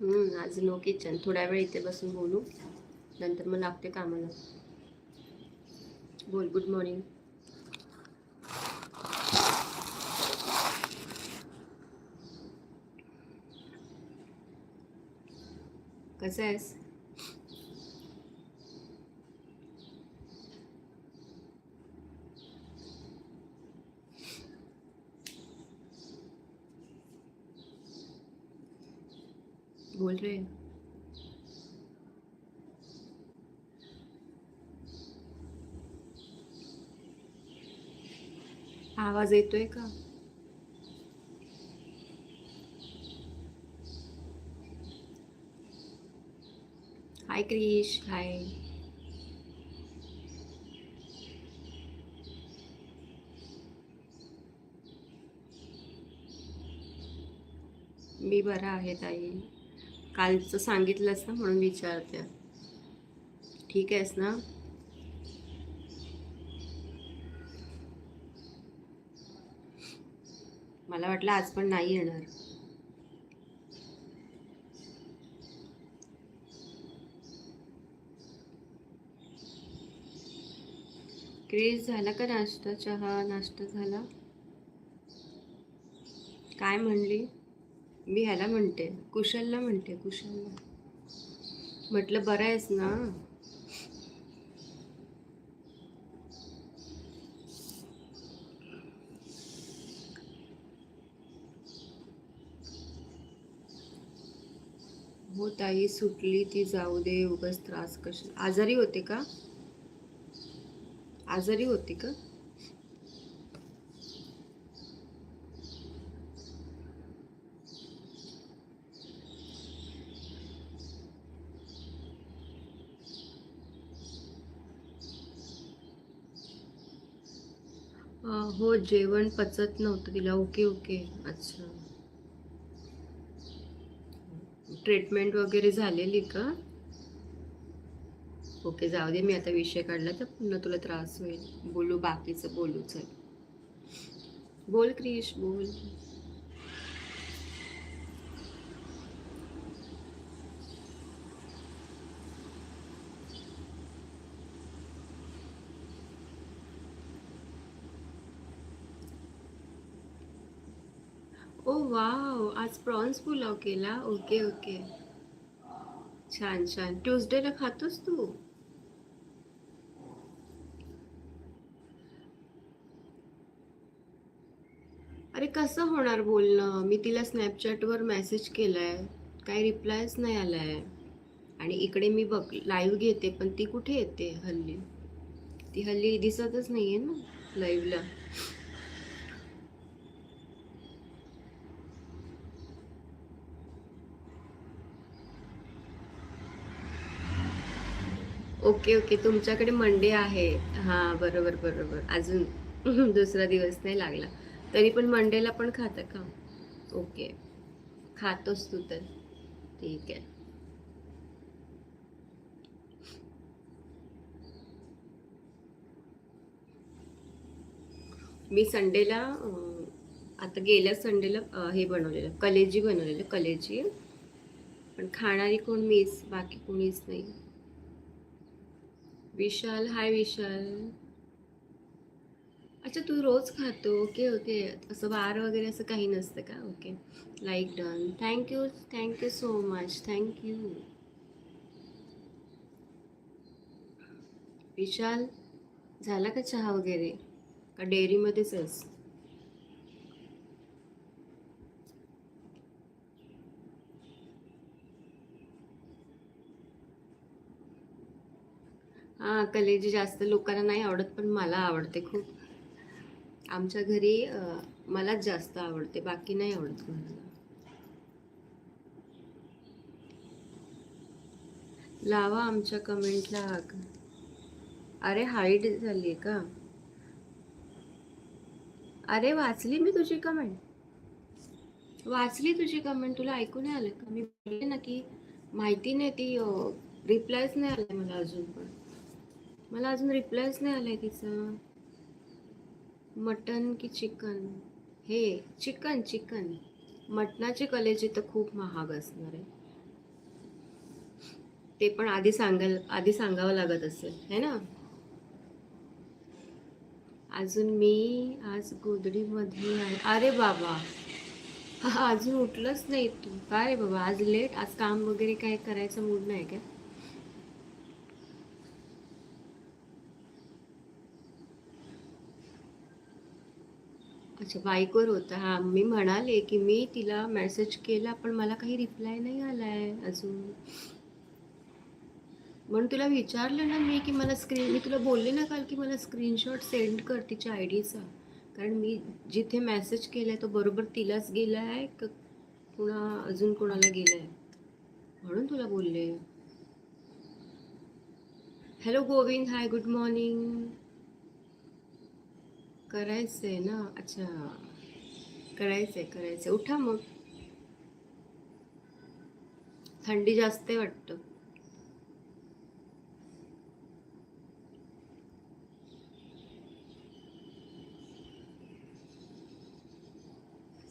आज no kitchen थोड्या वेळ इथे बसून बोलू. नंतर मग लागते कामाला. बोल गुड मॉर्निंग कसं आहेस बोल रे आवाज येतोय का? हाय क्रिश हाय मी बरा आहे ताई. कालचं सांगितलंस ना म्हणून विचारते. ठीक आहेस ना? मला वाटलं आज पण नाही येणार. क्रेज झाला का नाश्ता चहा नाश्ता झाला. काय म्हणली? मी ह्याला म्हणते कुशलला म्हणते कुशलला. म्हटलं बरं आहेस ना? हो ताई. सुटली ती जाऊ दे. उगाच त्रास कशा आजारी होते का? आजारी होती का? हो जेवण पचत नव्हतं तिला. Okay okay. अच्छा. ट्रीटमेंट वगैरे झालेली का? ओके जाऊ दे मी आता विषय काढला तर पुन्हा तुला त्रास होईल. बोलू बाकीचं बोलू चल. बोल क्रिश बोल ओ वाव आज प्रॉन्स पुलाव केला. Okay okay. छान छान. ट्युजडेला खातोस तू? अरे कसं होणार बोलणं? मी तिला स्नॅपचॅटवर मेसेज केलाय. काही रिप्लायच नाही आलाय. आणि इकडे मी बघ लाईव्ह घेते पण ती कुठे येते हल्ली? ती हल्ली दिसतच नाहीये ना लाईव्हला ओके ओके. तुमच्याकडे मंडे आहे. हां बरोबर बरोबर. अजून दुसरा दिवस नाही लागला. तरी पण मंडेला पण खातं का? ओके. खातोस तू तर. ठीक आहे. मी संडेला आता गेल्या संडेला हे बनवलेलं कलेजी बनवलेलं कलेजी. पण खाणारी कोण मीच बाकी कोणीच नाही. विशाल हाय विशाल. अच्छा तू रोज खातो. Okay okay. असं बार वगैरे असं काही नसतं का? Okay. Like done thank you thank you so much thank you Vishal झाला का चहा वगैरे? का डेअरीमध्येच आहेस? हां कलेजी जास्त लोकांना नाही आवडत पण मला आवडते खूप. आमच्या घरी मलाच जास्त आवडते बाकी नाही आवडत कोणाला. लावा आमच्या कमेंटला अरे हाईट झाली आहे का? अरे वाचली मी तुझी कमेंट. वाचली तुझी कमेंट तुला ऐकू नाही आलं का? मी बोलले ना की माहिती नाही ती रिप्लायच नाही आलाय मला अजून पण. मला अजून रिप्लायच नाही आलाय तिचा. मटन की चिकन? हे चिकन चिकन. मटणाची कलेजी तर खूप महाग असणार आहे. ते पण आधी सांगाल आधी सांगावं लागत असेल है ना? अजून मी आज गोदडीमध्ये आहे. अरे बाबा! हा अजून उठलंच नाही तू. का रे बाबा? आज लेट आज काम वगैरे काय करायचं मूड नाही का अच्छा बाईकवर होता. हा मी म्हणाले की मी तिला मेसेज केला पण मला काही रिप्लाय नाही आला आहे अजून. म्हणून तुला विचारलं ना मी की मला स्क्रीन मी तुला बोलले ना काल की मला स्क्रीनशॉट सेंड कर तिच्या आय डीचा कारण मी जिथे मेसेज केला आहे तो बरोबर तिलाच गेला आहे का पुन्हा अजून कोणाला गेला आहे म्हणून तुला बोलले. Hello Govind. Hi good morning करायचंय ना? अच्छा. करायचंय करायचंय. उठा मग. थंडी जास्त आहे वाटतं.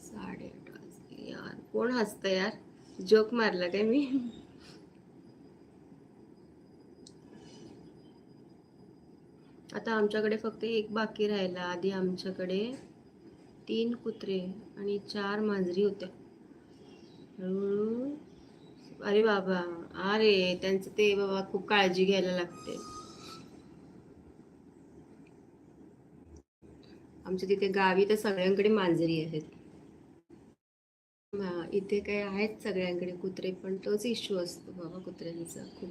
साडेआठ वाजले यार. कोण हसतं यार? जोक मारला काय मी? आता आमच्याकडे फक्त एक बाकी राहिला. आधी आमच्याकडे तीन कुत्रे आणि चार मांजरी होत्या. हळूहळू अरे बाबा अरे त्यांचं ते बाबा खूप काळजी घ्यायला लागते. आमच्या तिथे गावी तर सगळ्यांकडे मांजरी आहेत. इथे काय आहेत सगळ्यांकडे कुत्रे पण तोच इश्यू असतो बाबा कुत्र्यांचा खूप.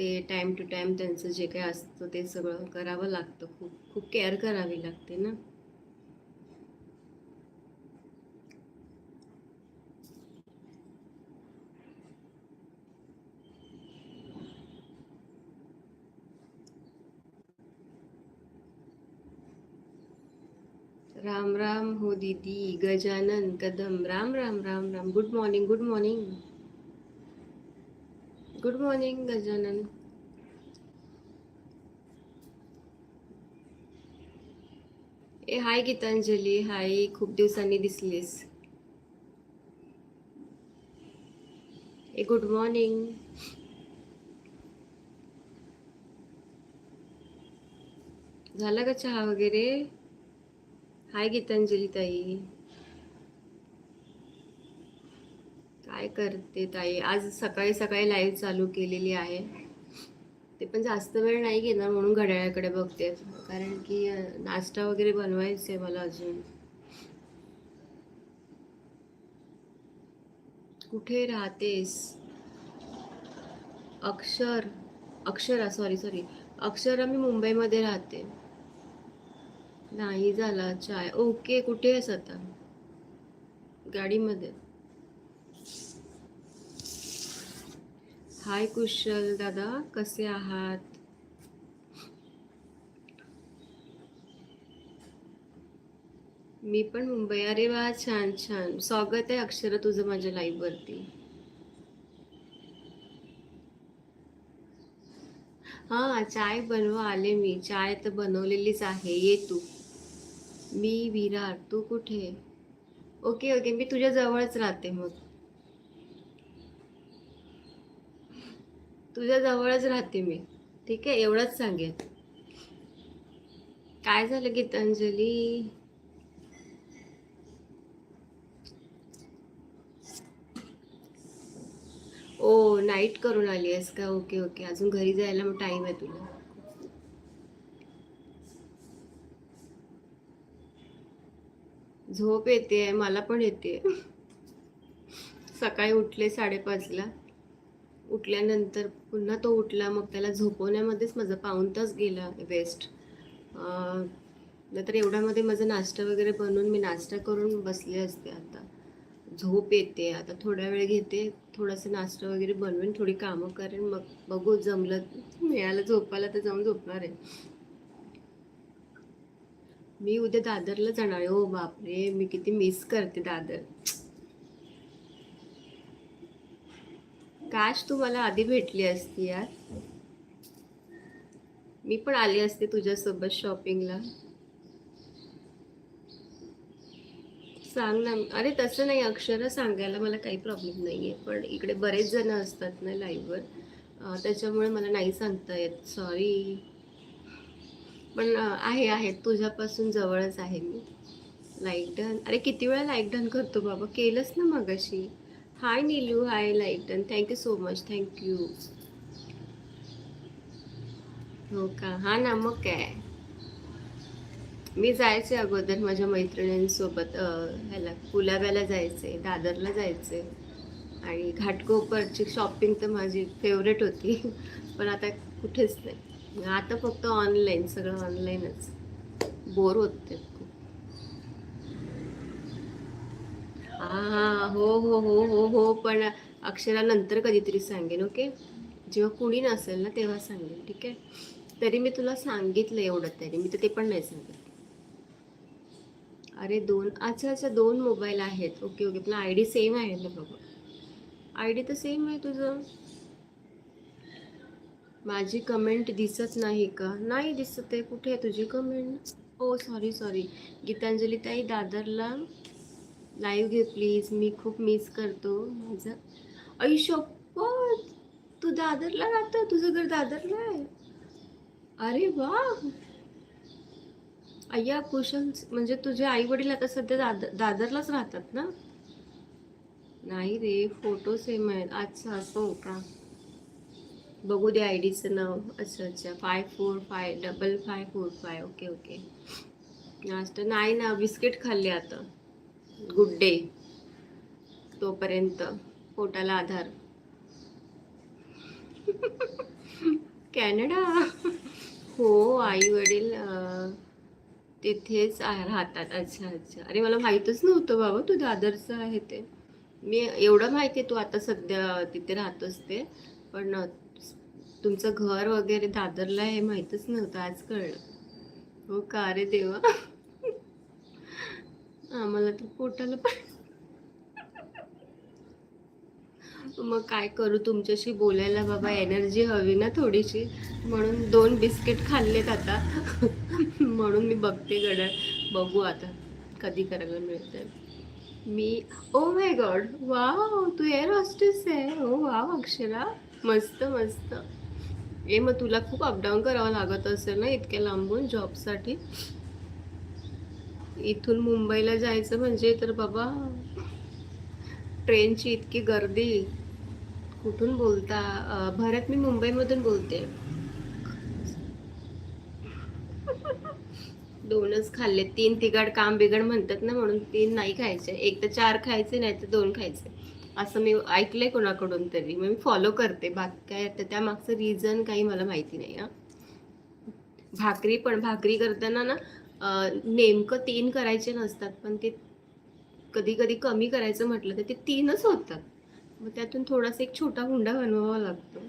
ते टाईम टू टाईम त्यांचं जे काय असतं ते सगळं करावं लागतं. खूप खूप केअर करावी लागते ना. राम राम हो दीदी. Gajanan Kadam. Ram Ram Ram Ram. Good morning good morning good morning Gajanan ए हाय गीतांजली हाय खूप दिवसांनी दिसलीस. ए गुड मॉर्निंग झाला का चहा वगैरे? हाय गीतांजली ताई. काय करते ताई? आज सकाळी सकाळी लाईव्ह चालू केलेली आहे. ते पण जास्त वेळ नाही घेणार म्हणून घड्याळाकडे बघते. कारण की नाश्ता वगैरे बनवायचे मला अजून. कुठे राहतेस? अक्षर अक्षरा सॉरी सॉरी अक्षरा मी मुंबईमध्ये राहते. नाही झाला चाय. ओके कुठे आहेस आता? गाडीमध्ये. हाय कुशल दादा कसे आहात मी पण मुंबई. अरे वा छान छान. स्वागत आहे अक्षर तुझं माझ्या लाईव्ह वरती. हा चाय बनवा आले मी. चाय तर बनवलेलीच आहे. ये तू. मी विरार. तू कुठे? ओके ओके मी तुझ्या जवळच राहते मग. तुझ्या जवळच राहते मी. ठीक आहे? एवढंच सांगेन. काय झालं गीतांजली? ओ नाईट करून आली आहेस का? ओके ओके अजून घरी जायला मग टाइम आहे तुला. झोप येते मला पण येते सकाळी उठले साडेपाचला. उठल्यानंतर पुन्हा तो उठला मग त्याला झोपवण्यामध्येच माझा पाऊन तास गेला वेस्ट नाहीतर एवढ्यामध्ये माझा नाश्ता वगैरे बनवून मी नाश्ता करून बसले असते आता. झोप येते आता थोडा वेळ घेते थोडासा नाश्ता वगैरे बनवेन थोडी कामं करेन मग बघू जमलं मिळालं झोपायला तर जाऊन झोपणार आहे. मी उद्या दादरला जाणार आहे. ओ बापरे मी किती मिस करते दादर. काश तू मला आधी भेटली असती यार. मी पण आली असते तुझ्यासोबत शॉपिंगला. सांग ना. अरे तसं नाही अक्षरं सांगायला मला काही प्रॉब्लेम नाही आहे पण इकडे बरेच जण असतात ना लाईव्हवर. त्याच्यामुळे मला नाही सांगता येत. सॉरी पण आहे आहे. तुझ्यापासून जवळच आहे मी. लाईक डन अरे किती वेळा लाईक डन करतो बाबा. केलंच ना मगाशी. Hi Neelu hi lighten thank you so much thank you हो का? हा ना मग काय मी जायचे अगोदर माझ्या मैत्रिणींसोबत ह्याला कुलाब्याला जायचे दादरला जायचे. आणि घाटकोपरची शॉपिंग तर माझी फेवरेट होती. पण आता कुठेच नाही. आता फक्त ऑनलाईन सगळं ऑनलाईनच बोर होते खूप हां हो हो हो हो हो पण अक्षरा नंतर कधीतरी सांगेन ओके? जेव्हा कुणी नसेल ना तेव्हा सांगेन ठीक आहे? तरी मी तुला सांगितलं एवढं तरी मी तर ते पण नाही सांगत अरे दोन अच्छा अच्छा दोन मोबाईल आहेत. ओके ओके पण आय डी सेम आहे ना बघू आय डी तर सेम आहे तुझं. माझी कमेंट दिसत नाही का? नाही दिसत आहे. कुठे आहे तुझी कमेंट? हो सॉरी सॉरी. गीतांजली ताई दादरला लाईव्ह घे प्लीज मी खूप मिस करतो माझं. ऐशोपत तू दादरला राहतो तुझं घर दादरला आहे. अरे वा अय्या कुशन म्हणजे तुझे आई वडील आता सध्या दादर दादरलाच राहतात ना? नाही रे फोटो सेम आहेत अच्छा असं हो का बघू दे आय डीचं नाव. अच्छा अच्छा. Five four five double five four five okay okay नाश्ता नाही ना बिस्किट खाल्ले आता. Good day. तोपर्यंत पोटाला आधार. कॅनडा. हो आई वडील तिथेच राहतात. अच्छा अच्छा. अरे मला माहीतच नव्हतं बाबा तू दादरचं आहे ते. मी एवढं माहिती आहे तू आता सध्या तिथे राहतोस ते. पण तुमचं घर वगैरे दादरला हे माहीतच नव्हतं आज कळलं. हो का? अरे देवा. आम्हाला तर पोटाला पण. मग काय करू तुमच्याशी बोलायला बाबा एनर्जी हवी ना थोडीशी. म्हणून दोन बिस्किट खाल्लेत आता. म्हणून मी बघते गडर बघू आता कधी करायला मिळतंय. मी ओ माय गॉड वा तू एअर हॉस्टेस आहे. Oh, ओ वा अक्षरा. मस्त मस्त. ए मग तुला खूप अपडाऊन करावं लागत असेल ना इतक्या लांबून जॉबसाठी इथून मुंबईला जायचं म्हणजे तर बाबा ट्रेनची इतकी गर्दी. कुठून बोलता? भारत भरत मी मुंबईमधून बोलते. दोनच खाल्ले. तीन तिघड काम बिघड म्हणतात ना म्हणून तीन नाही खायचे. एक तर चार खायचे नाही तर दोन खायचे. असं मी ऐकलंय कोणाकडून तरी. मग मी फॉलो करते. बाकी काय तर त्या मागचं रिझन काही मला माहिती नाही हा. भाकरी पण भाकरी करताना ना नेमकं तीन करायचे नसतात पण ते कधी कधी कमी करायचं म्हटलं तर ते तीनच होतात. मग त्यातून थोडासा एक छोटा हुंडा बनवावा लागतो.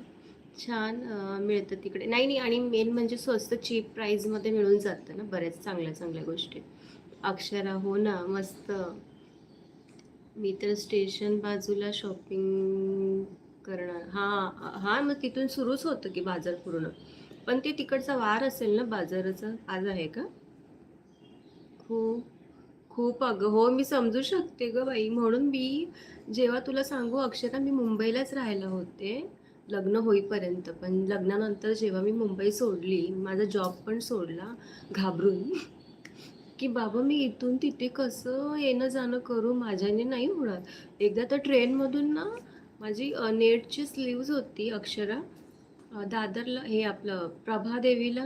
छान मिळतं तिकडे. नाही नाही आणि मेन म्हणजे स्वस्त चीप प्राईजमध्ये मिळून जातं ना बऱ्याच चांगल्या चांगल्या गोष्टी. अक्षरा हो ना मस्त. मी तर स्टेशन बाजूला शॉपिंग करणार. हां हां मग तिथून सुरूच होतं की बाजार पूर्ण. पण ते तिकडचा वार असेल ना बाजाराचा? आज आहे का? खूप खूप अगं हो मी समजू शकते ग बाई. म्हणून मी जेव्हा तुला सांगू अक्षरा मी मुंबईलाच राहायला होते. लग्न होईपर्यंत. पण लग्नानंतर जेव्हा मी मुंबई सोडली माझा जॉब पण सोडला घाबरून. की बाबा मी इथून तिथे कसं येणं जाणं करू? माझ्याने नाही होणार. एकदा तर ट्रेनमधून ना माझी नेटची स्लीव्ज होती अक्षरा. दादरला हे आपलं प्रभादेवीला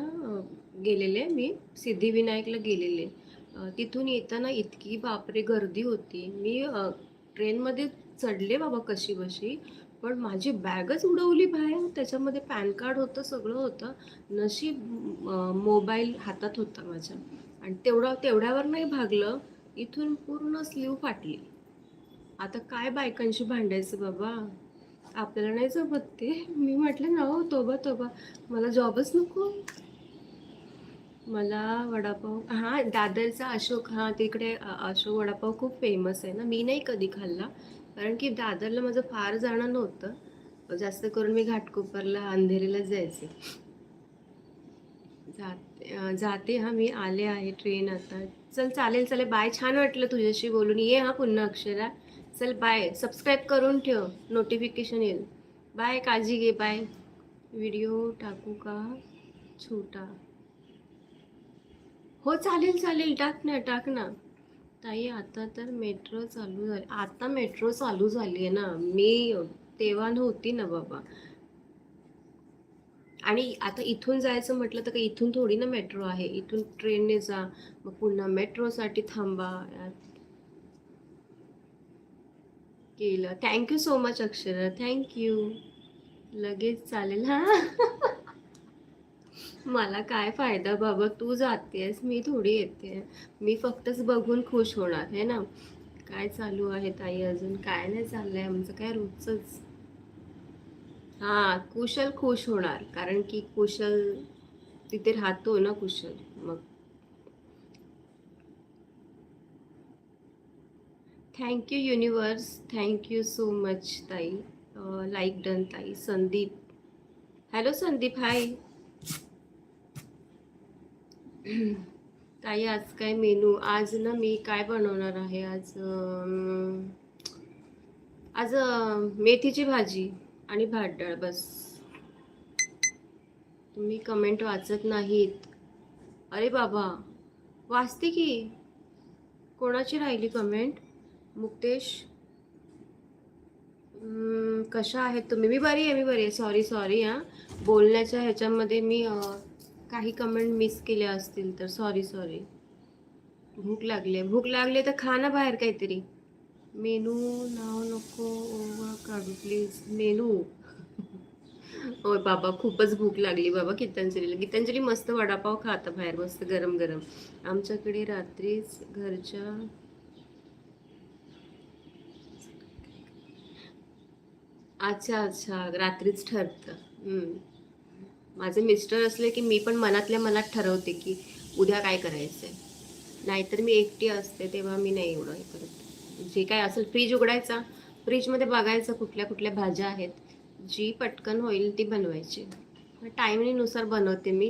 गेलेले मी. सिद्धिविनायकला गेलेले. तिथून येताना इतकी बापरे गर्दी होती. मी ट्रेनमध्ये चढले बाबा कशी बशी पण माझी बॅगच उडवली बाहेर. त्याच्यामध्ये पॅन कार्ड होतं सगळं होतं. नशीब मोबाईल हातात होता माझ्या. आणि तेवढा तेवढ्यावर नाही भागलं इथून पूर्ण स्लीव फाटली. आता काय बायकांशी भांडायचं बाबा? आपल्याला नाही जमत ते. मी म्हटलं ना हो तोबा तोबा. मला जॉबच नको. मला वडापाव हां दादरचा अशोक हां तिकडे अशोक वडापाव खूप फेमस आहे ना. मी नाही कधी खाल्ला. कारण की दादरला माझं फार जाणं नव्हतं. जास्त करून मी घाटकोपरला अंधेरीला जायचे. जाते जाते हा मी आले आहे ट्रेन आता. चल चालेल चालेल. बाय छान वाटलं तुझ्याशी बोलून. ये हा पुन्हा अक्षरा. चल बाय. सबस्क्राईब करून ठेव. नोटिफिकेशन येईल. बाय काळजी घे बाय. व्हिडिओ टाकू का? छोटा. हो चालेल चालेल. टाक ना टाक ना. ताई आता तर मेट्रो चालू झाली. आता मेट्रो चालू झाली आहे ना. मी तेव्हा नव्हती ना बाबा. आणि आता इथून जायचं म्हटलं तर काही इथून थोडी ना मेट्रो आहे. इथून ट्रेनने जा. मग पुन्हा मेट्रोसाठी थांबा. केलं. Thank you so much Akshara. Thank you लगेच चालेल हां? मला काय फायदा बाबा? तू जातेस मी थोडी येते. मी फक्तच बघून खुश होणार आहे ना? काय चालू आहे ताई अजून? काय नाही चाललंय? आमचं काय रोजच हा कुशल खुश होणार. कारण की कुशल तिथे राहतो ना कुशल मग. Thank you universe thank you so much ताई. लाईक डन ताई. संदीप. हॅलो संदीप. हाय ताई आज काय मेनू? आज ना मी काय बनवणार आहे? आज आज मेथीची भाजी आणि भात डाळ बस. तुम्ही कमेंट वाचत नाहीत. अरे बाबा वाचते की? कोणाची राहिली कमेंट मुक्तेश? कशा आहेत तुम्ही? मी बरी आहे मी बरी आहे. सॉरी सॉरी हां. बोलण्याच्या ह्याच्यामध्ये मी काही कमेंट मिस केल्या असतील तर सॉरी सॉरी भूक लागली आहे भूक लागली तर खा ना बाहेर काहीतरी. मेनू नाव नको ओवा काढू प्लीज मेनू. होय बाबा खूपच भूक लागली बाबा गीतांजलीला. गीतांजली मस्त वडापाव खाता बाहेर मस्त गरम गरम. आमच्याकडे रात्रीच घरच्या अच्छा अच्छा. रात्रीच ठरतं. माझे मिस्टर असले की मी पण मनातल्या मनात ठरवते की उद्या काय करायचंय. नाहीतर मी एकटी असते तेव्हा मी नाही एवढं हे करत. जे काय असेल फ्रीज उघडायचा फ्रीजमध्ये बघायचं कुठल्या कुठल्या भाज्या आहेत. जी पटकन होईल ती बनवायची. टायमिंगनुसार बनवते मी.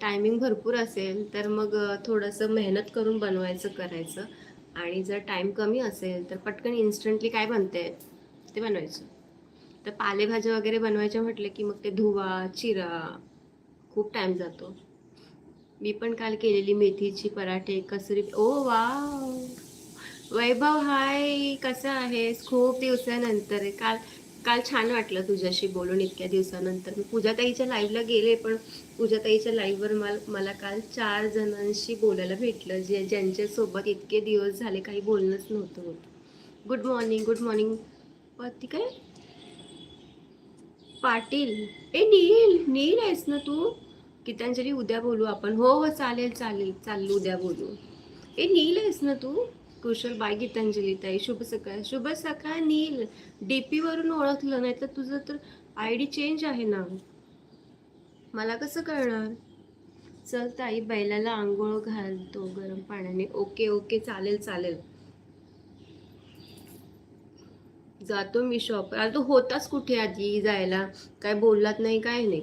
टायमिंग भरपूर असेल तर मग थोडंसं मेहनत करून बनवायचं करायचं. आणि जर टाईम कमी असेल तर पटकन इन्स्टंटली काय बनते ते बनवायचं. तर पालेभाज्या वगैरे बनवायच्या म्हटलं की मग ते धुवा चिरा खूप टाईम जातो. मी पण काल केलेली मेथीची पराठे कसरी ओ वा वैभव हाय कसं आहेस? खूप दिवसानंतर आहे. काल काल छान वाटलं तुझ्याशी बोलून इतक्या दिवसानंतर. मी पूजाताईच्या लाईव्हला गेले पण पूजाताईच्या लाईव्हवर मला मला काल चार जणांशी बोलायला भेटलं. जे ज्यांच्यासोबत इतके दिवस झाले काही बोलणंच नव्हतं होतं. गुड मॉर्निंग गुड मॉर्निंग ती काय? पाटील. ए नील नील आहेस ना तू? गीतांजली उद्या बोलू आपण. हो हो चालेल चालेल. चालेल उद्या बोलू. ए नील आहेस ना तू? कुशल बाय गीतांजली ताई. शुभ सकाळ. शुभ सकाळ नील. डी वरून ओळखलं नाही तर तुझं तर आय डी चेंज आहे ना. मला कसं कळणार? चल ताई बैलाला आंघोळ घालतो गरम पाण्याने. Okay okay. चालेल चालेल. जातो मी शॉप अरे तू होताच कुठे आधी जायला? काय बोललात नाही काय नाही.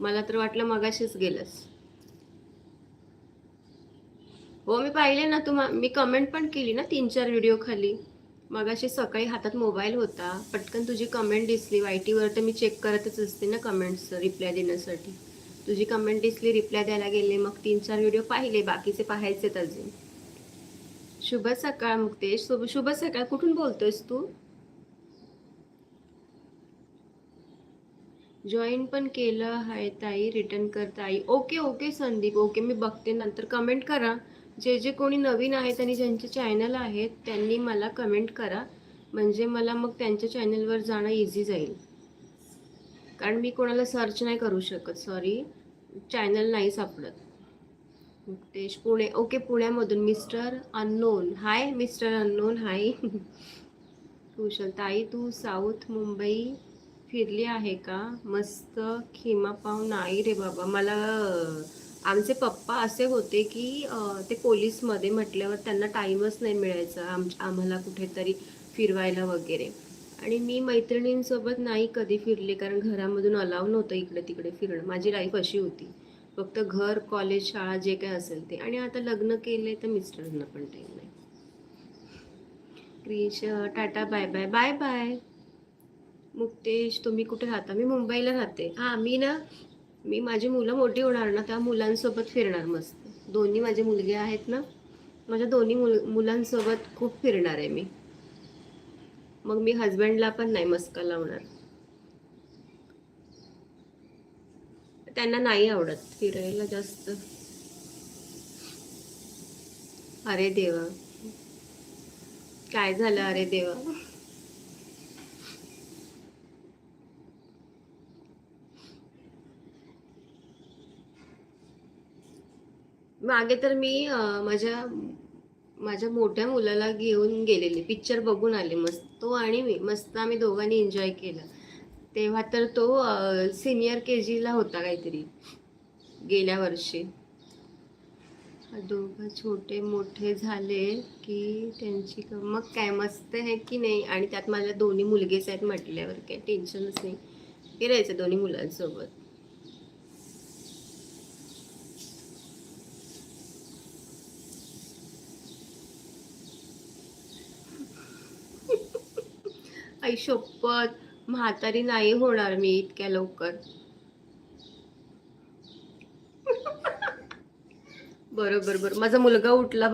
मला तर वाटलं मगाशीच गेलंस. हो मी पाहिले ना तुम्हा मी कमेंट पण केली ना तीन चार व्हिडिओ खाली. मगाशी सकाळी हातात मोबाईल होता. पटकन तुझी कमेंट दिसली. वायटीवर तर मी चेक करतच असते ना कमेंट्स रिप्लाय देण्यासाठी. तुझी कमेंट दिसली रिप्लाय द्यायला गेले. मग तीन चार व्हिडिओ पाहिले. बाकीचे पाहायचेत अजून. शुभ सकाळ मुक्तेश. शुभ शुभ सकाळ. कुठून बोलतोयस तू? जॉईन पण केलं आहे ताई रिटर्न कर ताई. Okay okay Sandeep. ओके मी बघते. नंतर कमेंट करा. जे जे कोणी नवीन आहेत आणि ज्यांचे चॅनल आहेत त्यांनी मला कमेंट करा. म्हणजे मला मग त्यांच्या चॅनलवर जाणं इझी जाईल. कारण मी कोणाला सर्च नाही करू शकत. सॉरी चॅनल नाही सापडत. मुक्तेश पुणे. ओके पुण्यामधून mister unknown hi mister unknown hi Kushal ताई तू साऊथ मुंबई फिरली आहे का? मस्त खिमा पाव नाही रे बाबा. मला आमचे पप्पा असे होते की ते पोलीसमध्ये म्हटल्यावर त्यांना टाईमच नाही मिळायचा आम आम्हाला कुठेतरी फिरवायला वगैरे. आणि मी मैत्रिणींसोबत नाही कधी फिरले कारण घरामधून अलाव नव्हतं इकडे तिकडे फिरणं. माझी लाईफ अशी होती. फक्त घर कॉलेज शाळा जे काय असेल ते. आणि आता लग्न केले तर मिस्टरांना पण टाईम नाही. Krish tata bye bye bye bye Muktesh तुम्ही कुठे राहता? मी मुंबईला राहते. हां मी ना मी माझी मुलं मोठी होणार ना त्या मुलांसोबत फिरणार मस्त. दोन्ही माझे मुलगे आहेत ना माझ्या दोन्ही मुल मुलांसोबत खूप फिरणार आहे मी. मग मी हजबंडला पण नाही मस्का लावणार. त्यांना नाही आवडत फिरायला जास्त. अरे देवा. काय झालं अरे देवा? मागे तर मी माझ्या माझ्या मोठ्या मुलाला घेऊन गेलेले. पिक्चर बघून आले मस्त. तो आणि मी मस्त आम्ही दोघांनी एन्जॉय केलं. तेव्हा तर तो सिनियर के जीला होता काहीतरी गेल्या वर्षी. दोघं छोटे मोठे झाले की त्यांची मग काय मस्त आहे की नाही? आणि त्यात माझ्या दोन्ही मुलगेच आहेत म्हटल्यावर काही टेन्शनच नाही. फिरायचं दोन्ही मुलांसोबत. आई शपथ म्हातारी नाही होणार मी इतक्या लवकर. बरोबर बरोबर. माझा मुलगा उठला